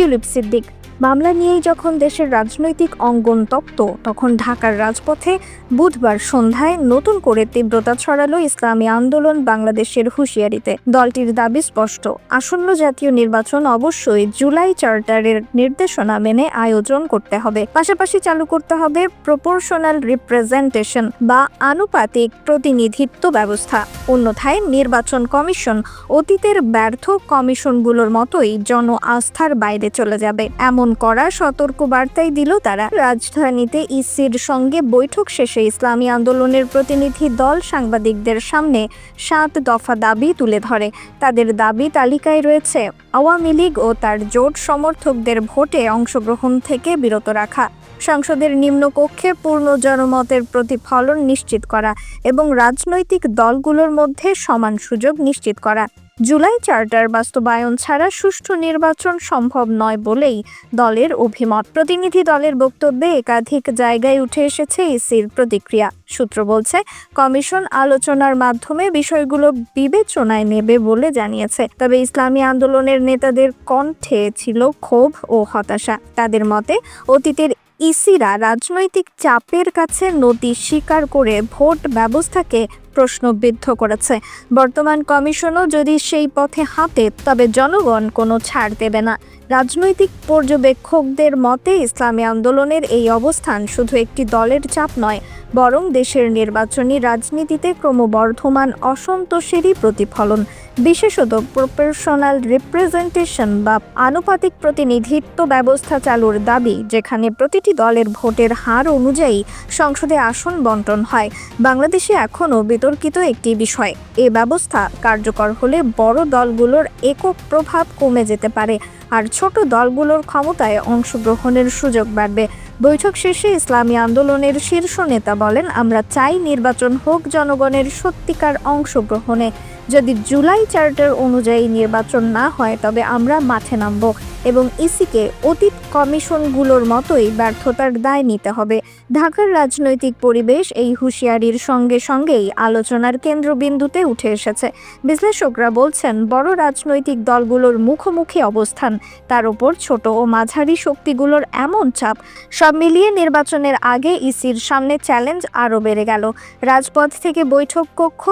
Tulip Siddique. মামলা নিয়েই যখন দেশের রাজনৈতিক অঙ্গন তপ্ত, তখন ঢাকার রাজপথে বুধবার সন্ধ্যায় নতুন করে তীব্রতা ছড়ালো ইসলামী আন্দোলন বাংলাদেশের হুঁশিয়ারিতে। দলটির দাবি স্পষ্ট, আসন্ন জাতীয় নির্বাচন অবশ্যই জুলাই চার্টারের নির্দেশনা মেনে আয়োজন করতে হবে। পাশাপাশি চালু করতে হবে প্রপোর্শনাল রিপ্রেজেন্টেশন বা আনুপাতিক প্রতিনিধিত্ব ব্যবস্থা। অন্যথায় নির্বাচন কমিশন অতীতের ব্যর্থ কমিশনগুলোর মতোই জন আস্থার বাইরে চলে যাবে। এমন করা সতর্ক বার্তাই দিল তারা। রাজধানীতে ইসির সঙ্গে বৈঠক শেষে ইসলামী আন্দোলনের প্রতিনিধি দল সাংবাদিকদের সামনে সাত দফা দাবি তুলে ধরে। তাদের দাবি তালিকায় রয়েছে, আওয়ামী লীগ ও তার জোট সমর্থকদের ভোটে অংশগ্রহণ থেকে বিরত রাখা, সংসদের নিম্নকক্ষে পূর্ণ জনমতের প্রতিফলন নিশ্চিত করা এবং রাজনৈতিক দলগুলোর মধ্যে সমান সুযোগ নিশ্চিত করা। জুলাই চার্টার বাস্তবায়ন ছাড়া সুষ্ঠু নির্বাচন সম্ভব নয় বলেই দলের অভিমত। প্রতিনিধি দলের বক্তব্যে একাধিক জায়গায় উঠে এসেছে ইসির প্রতিক্রিয়া। সূত্র বলছে, কমিশন আলোচনার মাধ্যমে বিষয়গুলো বিবেচনায় নেবে বলে জানিয়েছে। তবে ইসলামী আন্দোলনের নেতাদের কণ্ঠে ছিল ক্ষোভ ও হতাশা। তাদের মতে, অতীতের ইসিরা রাজনৈতিক চাপের কাছে নতি স্বীকার করে ভোট ব্যবস্থাকে প্রশ্নবিদ্ধ করেছে। বর্তমান কমিশনও যদি সেই পথে হাঁটে, তবে জনগণ কোনো ছাড় দেবে না। রাজনৈতিক পর্যবেক্ষকদের মতে, ইসলামী আন্দোলনের এই অবস্থান শুধু একটি দলের চাপ নয়, বরং দেশের নির্বাচনী রাজনীতিতে ক্রমবর্ধমান অসন্তোষেরই প্রতিফলন। বিশেষত প্রপোর্শনাল রিপ্রেজেন্টেশন বা আনুপাতিক প্রতিনিধিত্ব ব্যবস্থা চালুর দাবি, যেখানে প্রতিটি দলের ভোটের হার অনুযায়ী সংসদে আসন বন্টন হয়। বাংলাদেশে এখনও বিতর্কিত একটি বিষয়, এ ব্যবস্থা কার্যকর হলে বড় দলগুলোর একক প্রভাব কমে যেতে পারে, আর ছোট দলগুলোর ক্ষমতায় অংশগ্রহণের সুযোগ বাড়বে। বৈঠক শেষে ইসলামী আন্দোলনের শীর্ষ নেতা বলেন, আমরা চাই নির্বাচন হোক জনগণের সত্যিকার অংশগ্রহণে। যদি জুলাই চার্টার অনুযায়ী নির্বাচন না হয়, তবে আমরা মাঠে নামব এবং ইসিকে অতীত কমিশনগুলোর মতোই ব্যর্থতার দায় নিতে হবে। ঢাকার রাজনৈতিক পরিবেশ এই হুঁশিয়ারির সঙ্গে সঙ্গেই আলোচনার কেন্দ্রবিন্দুতে উঠে এসেছে। বিশ্লেষকরা বলছেন, বড় রাজনৈতিক দলগুলোর মুখোমুখি অবস্থান, তার উপর ছোট ও মাঝারি শক্তিগুলোর এমন চাপ, সব মিলিয়ে নির্বাচনের আগে ইসির সামনে চ্যালেঞ্জ আরও বেড়ে গেল। রাজপথ থেকে বৈঠক কক্ষ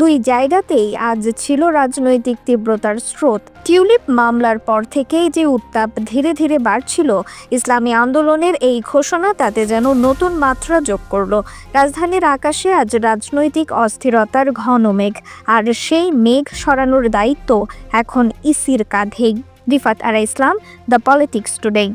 দুই জায়গাতেই আজ ছিল রাজনৈতিক তীব্রতার স্রোত। টিউলিপ মামলার পর থেকেই যে উত্তাপ ধীরে ধীরে বাড়ছিল, ইসলামী আন্দোলনের এই ঘোষণা তাতে যেন নতুন মাত্রা যোগ করল। রাজধানীর আকাশে আজ রাজনৈতিক অস্থিরতার ঘন মেঘ, আর সেই মেঘ সরানোর দায়িত্ব এখন ইসির কাঁধেই। Rifat Ara Islam, the politics today.